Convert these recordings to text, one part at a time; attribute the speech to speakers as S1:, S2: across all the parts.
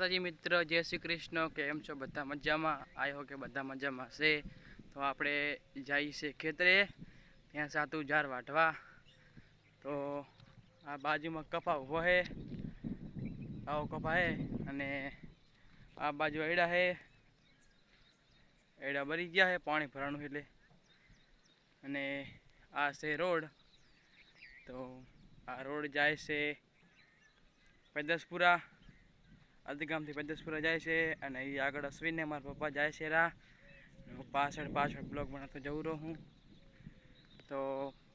S1: માતાજી મિત્ર, જય શ્રી કૃષ્ણ. કેમ છો? બધા મજામાં? આવ્યો કે બધા મજામાં છે તો આપણે જઈએ છે ખેતરે. ત્યાં સાતું ઝાડ વાઢવા. તો આ બાજુમાં કપા ઊભો છે આવો કપા હે અને આ બાજુ એડા હે. એડા ભરી ગયા હે પાણી ભરાણું એટલે. અને આ છે રોડ. તો આ રોડ જાય છે. પેદસપુરા. અર્ધગામથી પેદસપુરા જાય છે અને એ આગળ અશ્વિનને મારા પપ્પા જાય છે રા પાછળ પાછળ બ્લોક બનાવતો જઉં રહું હું. તો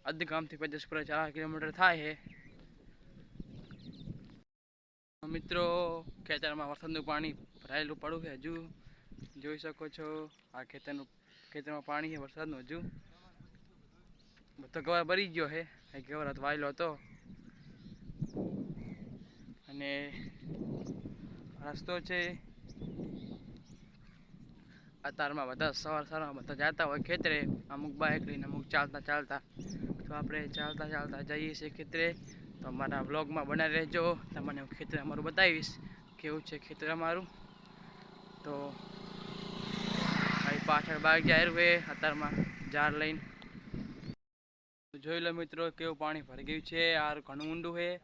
S1: અધગામથી પેદસપુરા ચાર કિલોમીટર થાય છે. મિત્રો, ખેતરમાં વરસાદનું પાણી ભરાયેલું પડ્યું છે હજુ. જોઈ શકો છો, આ ખેતરનું, ખેતરમાં પાણી છે વરસાદનું હજુ. બધો ગવાર ભરી ગયો છે. ગવાર વાયેલો હતો. અને રસ્તો છે. અત્યારમાં બધા સવાર સવારમાં બધા જતા હોય ખેતરે. અમુક બાઇક લઈને, અમુક ચાલતા ચાલતા. તો આપણે ચાલતા ચાલતા જઈએ છીએ ખેતરે. તો અમારા બ્લોગમાં બનાવી રહેજો. તમને હું ખેતર અમારું બતાવીશ કેવું છે ખેતર અમારું. તો અહીં પાછળ બાઇક જાય હોય અત્યારમાં ઝાડ લઈને. જોઈ લો મિત્રો, કેવું પાણી ભરી ગયું છે. આ ઘણું ઊંડું છે.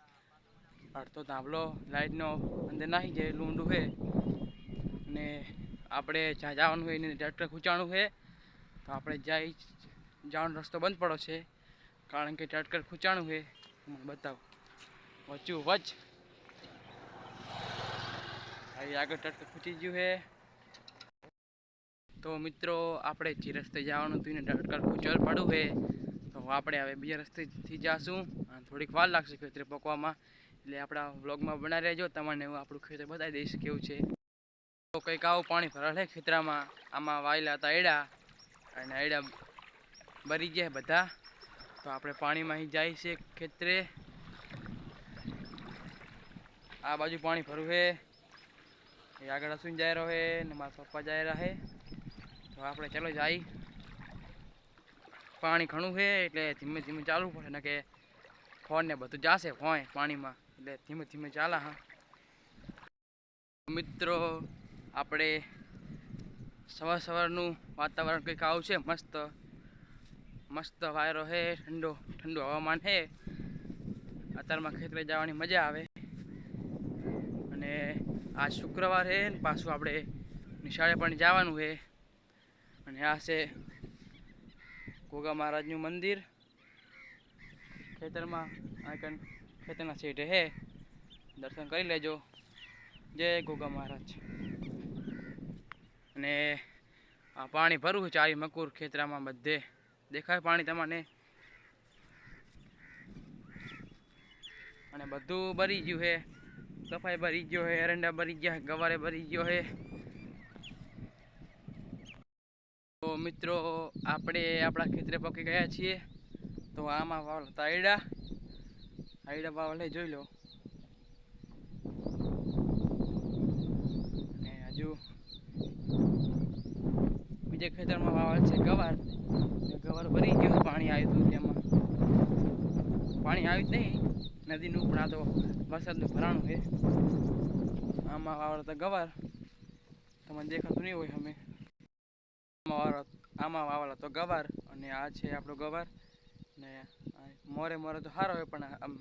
S1: અડધો તાંભલો લાઇટનો અંદર નાખી જાય એટલું ઊંડું છે. ને આપણે જ્યાં જવાનું હોય એને ટ્રેક્ટર ખૂંચાણું છે. તો આપણે જાય જવાનો રસ્તો બંધ પડો છે. કારણ કે ટ્રેક્ટર ખૂંચાણું છે. મને બતાવો. વચ્ચું વચ આગળ ટ્રેક્ટર ખૂંચી ગયું છે. તો મિત્રો, આપણે જે રસ્તે જવાનું હતું એને ટ્રેક્ટર ખૂંચવા પડ્યું છે. તો આપણે હવે બીજા રસ્તેથી જઈશું. અને થોડીક વાર લાગશે ખેતરે પકવામાં. એટલે આપણા વ્લોગમાં બના રહેજો. તમને હું આપણું ખેતર બતાવી દઈશ કેવું છે. તો કંઈક આવું પાણી ભરાય ખેતરામાં. આમાં વાયેલા હતા એડા અને એડા ભરી ગયા બધા. તો આપણે પાણીમાં જાય છે ખેતરે. આ બાજુ પાણી ભરવું છે એ આગળ અસુન જાય રહ્યો છે ને મારા પપ્પા જાય રહે તો આપણે ચાલો જાય પાણી ઘણું છે એટલે ધીમે ધીમે ચાલવું પડે. ને કે ફોન ને બધું જાશે હોય પાણીમાં. એટલે ધીમે ધીમે ચાલે, હા. મિત્રો, આપણે સવાર સવારનું વાતાવરણ કંઈક આવું છે, મસ્ત મસ્ત વાયરો છે, ઠંડો, ઠંડુ હવામાન છે. અત્યારમાં ખેતરે જવાની મજા આવે. અને આ શુક્રવાર છે ને, પાછું આપણે નિશાળે પણ જવાનું છે. અને આ છે ગોગા મહારાજનું મંદિર. ખેતરમાં આકન ખેતરના સેઠે હે. દર્શન કરી લેજો. જય ગોગા મહારાજ. અને આ પાણી ભરવું છે ચારી મકુર ખેતરામાં બધે. દેખાય પાણી તમને? અને બધું ભરી ગયું છે સફાઈ ભરી ગયો છે એરંડા ભરી ગયા ગવારે ભરી ગયો છે તો મિત્રો, આપણે આપણા ખેતરે પકી ગયા છીએ. તો આમાં વાવલા હતા આયડા. આયડા વાવલે જોઈ લો. હજુ બીજા ખેતરમાં વાવલ છે ગવાર. ગવાર ભરી ગયું પાણી આવ્યું હતું તેમાં પાણી આવ્યું જ નહીં, નદીનું પણ આ તો વરસાદનું ભરાણું છે. આમાં વાવલ હતા ગવાર. તમને દેખાતું નહીં હોય અમે આમાં વાવલ આમાં વાવલ હતો ગવાર અને આ છે આપણો ગવાર. ને મોરે મોરે તો સારો હોય, પણ આમ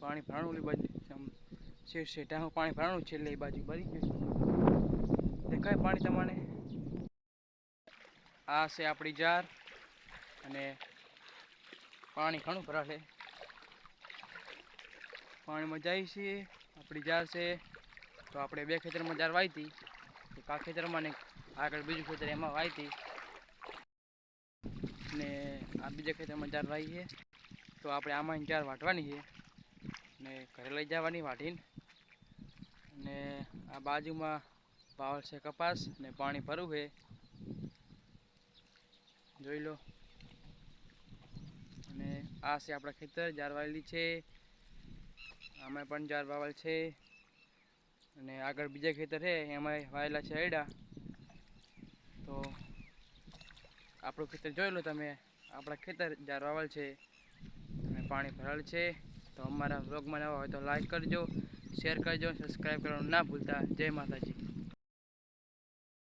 S1: પાણી ભરાણું બાજુ આમ શેઠ શેઠામાં પાણી ભરાણું છે એટલે એ બાજુ ભરી ગયું દેખાય પાણી તમારે આ છે આપણી જાર, અને પાણી ઘણું ભરાશે. પાણીમાં જાય છે આપણી જાર છે, તો આપણે બે ખેતરમાં જાર વાવી હતી તો આ ખેતરમાં ને આગળ બીજું ખેતર એમાં વાવી ને આ બીજા ખેતરમાં જાર વાવી છે. તો આપણે આમાં ચાર વાટવાની છે. ને ઘરે લઈ જવાની વાટીને ને આ બાજુમાં પાવર છે કપાસ ને પાણી ભરવું છે. જોઈ લો. અને આ છે આપણા ખેતર જારવાયેલી છે. આમાં પણ જાર વાવેલ છે. અને આગળ બીજા ખેતર છે એમાં વાયેલા છે એડા તો આપણું ખેતર જોઈ લો તમે. આપણા ખેતર જ્યાં વાવેલ છે અને પાણી ભરાયેલ છે. તો અમારા બ્લોગમાં નવા હોય તો લાઈક કરજો શેર કરજો સબસ્ક્રાઈબ કરવાનું ના ભૂલતા. જય માતાજી.